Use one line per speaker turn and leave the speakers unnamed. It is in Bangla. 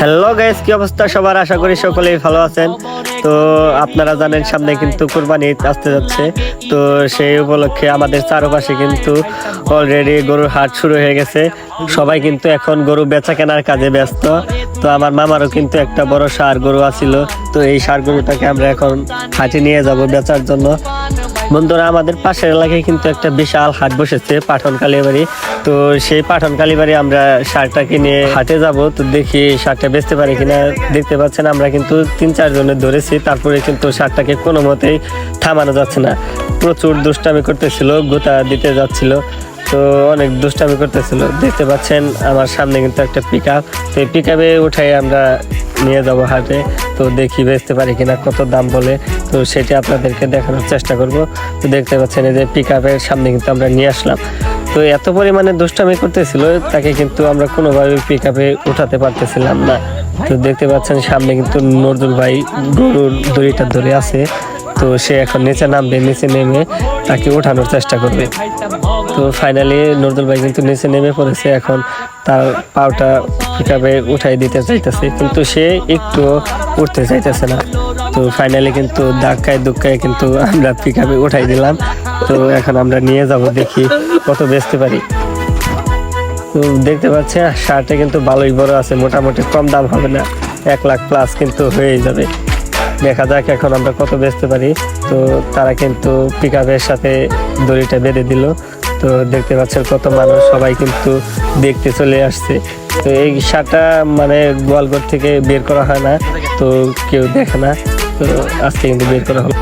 হ্যালো গাইস কি অবস্থা? সবার আশা করি সকলেই ভালো আছেন। তো আপনারা জানেন, সামনে কিন্তু কুরবানি ঈদ আসতে যাচ্ছে। তো সেই উপলক্ষে আমাদের চারপাশে কিন্তু অলরেডি গরুর হাট শুরু হয়ে গেছে। সবাই কিন্তু এখন গরু বেচা কেনার কাজে ব্যস্ত। তো আমার মামারও কিন্তু একটা বড় সার গরু আছিল। তো এই সার গরুটাকে আমরা এখন হাটে নিয়ে যাব বেচার জন্য। বন্ধুরা, আমাদের পাশের এলাকায় কিন্তু একটা বিশাল হাট বসেছে, পাঠন কালীবাড়ি। তো সেই পাঠন কালীবাড়ি আমরা শার্টটাকে কিনে হাটে যাব। তো দেখি শার্টটা বেচতে পারি কিনা। দেখতে পাচ্ছেন, আমরা কিন্তু তিন চার জনের ধরেছি, তারপরে কিন্তু শার্টটাকে কোনো মতেই থামানো যাচ্ছে না। প্রচুর দুষ্টামি করতেছিল গোতা দিতে যাচ্ছিল। তো অনেক দুষ্টামি করতেছিল। দেখতে পাচ্ছেন, আমার সামনে কিন্তু একটা পিক আপ তো এই পিক আপে উঠাই আমরা নিয়ে যাব হাটে। তো দেখি বেচতে পারি কিনা, কত দাম বলে। তো সেটি আপনাদেরকে দেখানোর চেষ্টা করব। তো দেখতে পাচ্ছেন এই যে পিক আপের সামনে কিন্তু আমরা নিয়ে আসলাম। তো এত পরিমাণে দুষ্টামি করতেছিল, তাকে কিন্তু আমরা কোনোভাবে পিক আপে উঠাতে পারতেছিলাম না। তো দেখতে পাচ্ছেন সামনে কিন্তু নজরুল ভাই গরুর দড়িটা ধরে আছে। তো সে এখন নিচে নামবে, নিচে নেমে তাকে ওঠানোর চেষ্টা করবে। তো ফাইনালি নজরুল ভাই কিন্তু নিচে নেমে পড়েছে, এখন তার পাওটা পিকাপে উঠাই দিতে চাইতেছে, কিন্তু সে একটু উঠতে চাইতেছে না। তো ফাইনালি কিন্তু ধাক্কায় দুক্কায় কিন্তু আমরা পিকাপে উঠাই দিলাম। তো এখন আমরা নিয়ে যাব দেখি কত বেচতে পারি। তো দেখতে পাচ্ছেন শার্টে কিন্তু ভালোই বড় আছে, মোটামুটি কম দাম হবে না, এক লাখ প্লাস কিন্তু হয়ে যাবে। দেখা যাক এখন আমরা কত বেচতে পারি। তো তারা কিন্তু পিক সাথে দড়িটা বেঁধে দিল। তো দেখতে পাচ্ছেন কত মানুষ, সবাই কিন্তু দেখতে চলে আসছে। তো এই শার্টটা মানে গোয়ালঘর থেকে বের করা হয় না, তো কেউ দেখে না, তো আজকে কিন্তু বের করা হলো।